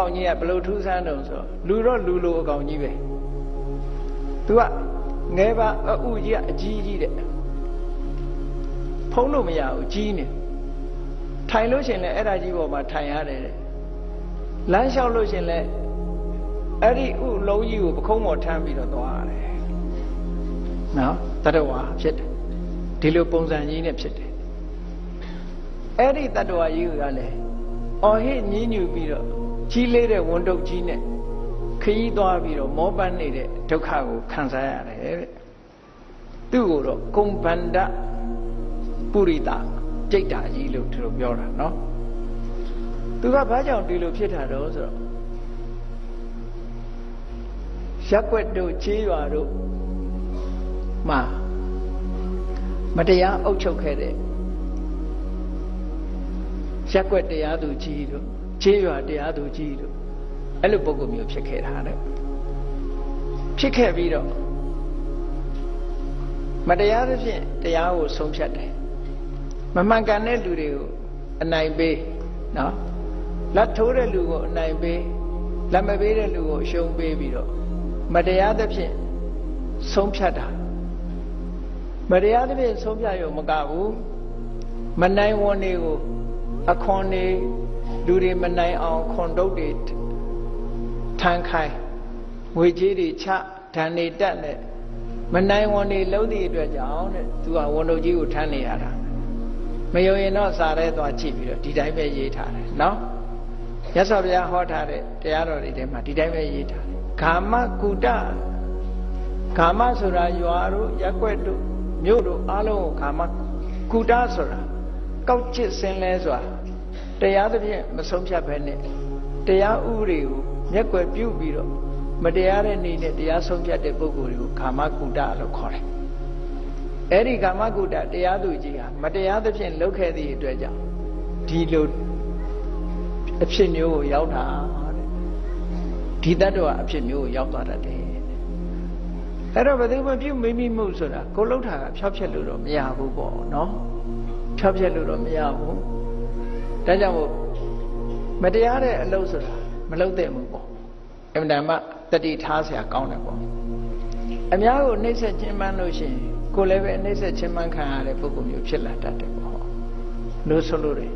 ကောင်ကြီးကဘလို့ထူးဆန်းတုံဆိုလူတော့လူလိုအကောင်ကြီးပဲသူကငယ်ပါအဥကြီးကအကြီးကြီးတဲ့ဖုံးလို့မရဘူးကြီးနေထိုင်လို့ရှင်လဲအဲ့ဒါကြီးပေါ်မှာထိုင်ရတယ်တဲ့လမ်းလျှောက်လို့ရှင်လဲအဲ့ဒီဥလုံးကြီးကိုပခုံးပေါ်ထမ်းပြီးတော့သွားရတယ်နော်တတဝါဖြစ်တယ်ဒီလိုပုံစံကြီးနဲ့ဖြစ်တယ်အဲ့ဒီတတဝါကြီးကလည်းအော်ဟစ်ညင်းညူပြီးတော့ ကြီးလေးတဲ့ဝန်တုပ်ကြီးနဲ့ခရီးသွားပြီးတော့မောပန်းနေတဲ့ဒုက္ခကိုခံစားရတယ်တဲ့သူ့ကိုတော့ကုံဗန္ဒပုရိတာကြိတ်တာကြီးလို့သူတို့ပြောတာနော်သူကဘာကြောင့်ဒီလိုဖြစ်တာတော့ဆိုတော့ရက်ွက်တို့ချေးရွာတို့မှာမတရားအုပ်ချုပ်ခဲ့တဲ့ရက်ွက်တရားသူကြီးတို့ ချေးရွာတရားသူကြီးတို့အဲ့လိုပုံကမျိုးဖြစ်ခဲ့တာတဲ့ဖြစ်ခဲ့ပြီးတော့မတရားသဖြင့်တရားကိုဆုံးဖြတ်တယ်မမှန်ကန်တဲ့လူတွေကိုအနိုင်ပေးနော်လက်ထိုးတဲ့လူကိုအနိုင်ပေးလက်မပေးတဲ့လူကိုအရှုံးပေးပြီးတော့မတရားသဖြင့်ဆုံးဖြတ်တာမတရားသဖြင့်ဆုံးဖြတ်ရုံမကဘူးမနိုင်ဝန်တွေကိုအခွန်တွေ လူတွေမနိုင်အောင်ခွန်တုတ်တွေထမ်းခိုင်းငွေကြေးတွေချဓာန်တွေတက်နဲ့မနိုင်ဝန်တွေလုံးသည့်အတွက်ကြောင့်တဲ့သူကဝန်တုတ်ကြီးကိုထမ်းနေရတာမယုံရင်တော့စာရဲသွားကြည့်ပြီးတော့ဒီတိုင်းပဲရေးထားတယ်နော်ရသော်ဘုရားဟောထားတဲ့တရားတော်တွေထဲမှာဒီတိုင်းပဲရေးထားတယ်ဂာမကုတဂာမဆိုတာရွာတို့ရက်ွက်တို့မြို့တို့အားလုံးကိုဂာမကုတဆိုတာကောက်ချစ်စင်လဲဆိုတာ တရားသဖြင့်မဆုံးဖြတ်ဘဲနဲ့တရားဥပဒေကိုမျက်ွယ်ပြုပြီးတော့မတရားတဲ့နေနဲ့တရားဆုံးဖြတ်တဲ့ပုဂ္ဂိုလ်တွေကိုကာမကုတလို့ခေါ်တယ်။အဲ့ဒီကာမကုတတရားသူကြီးဟာမတရားသဖြင့်လုပ်ခဲ့သည့်အတွက်ကြောင့်ဒီလိုအဖြစ်မျိုးကိုရောက်တာတဲ့။ဒီတတ္တဝအဖြစ်မျိုးကိုရောက်သွားတတ်တယ်။အဲ့တော့ဘယ်သူမှပြုမိမိမှုဆိုတာကိုလှုပ်တာကဖြောက်ဖြက်လို့တော့မရဘူးပေါ့နော်။ဖြောက်ဖြက်လို့တော့မရဘူး။ ဒါကြောင့်မို့မတရားတဲ့အလုပ်ဆိုတာမလုပ်သင့်ဘူးပေါ့အမှန်တမ်းတတိထားเสียကောင်းတယ်ပေါ့အများကိုနှိမ့်ဆက်ခြင်းမှန်းလို့ရှိရင်ကိုယ်လည်းပဲနှိမ့်ဆက်ခြင်းမှန်းခံရတဲ့ပုဂ္ဂိုလ်မျိုးဖြစ်လာတတ်တယ်ပေါ့လို့ဆိုလို့တယ်